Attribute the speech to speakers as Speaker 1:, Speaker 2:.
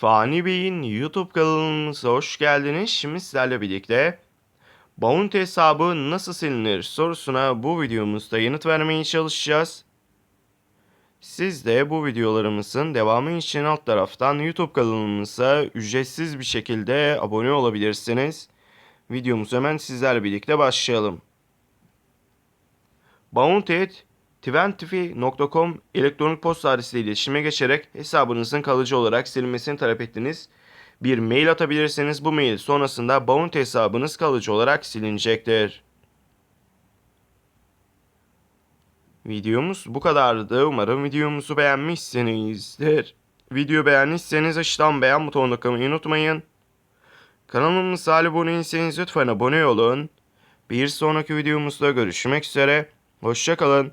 Speaker 1: Fani Bey'in YouTube kanalımıza hoş geldiniz. Şimdi sizlerle birlikte Bounty hesabı nasıl silinir sorusuna bu videomuzda yanıt vermeye çalışacağız. Siz de bu videolarımızın devamı için alt taraftan YouTube kanalımıza ücretsiz bir şekilde abone olabilirsiniz. Videomuzu hemen sizlerle birlikte başlayalım. Bounty.twenty.com elektronik posta adresiyle iletişime geçerek hesabınızın kalıcı olarak silinmesini talep ettiğiniz bir mail atabilirsiniz. Bu mail sonrasında Bounty hesabınız kalıcı olarak silinecektir. Videomuz bu kadardı. Umarım videomuzu beğenmişsinizdir. Video beğendiyseniz aşağıdan beğen butonuna tıklamayı unutmayın. Kanalımıza abone değilseniz lütfen abone olun. Bir sonraki videomuzda görüşmek üzere. Hoşçakalın.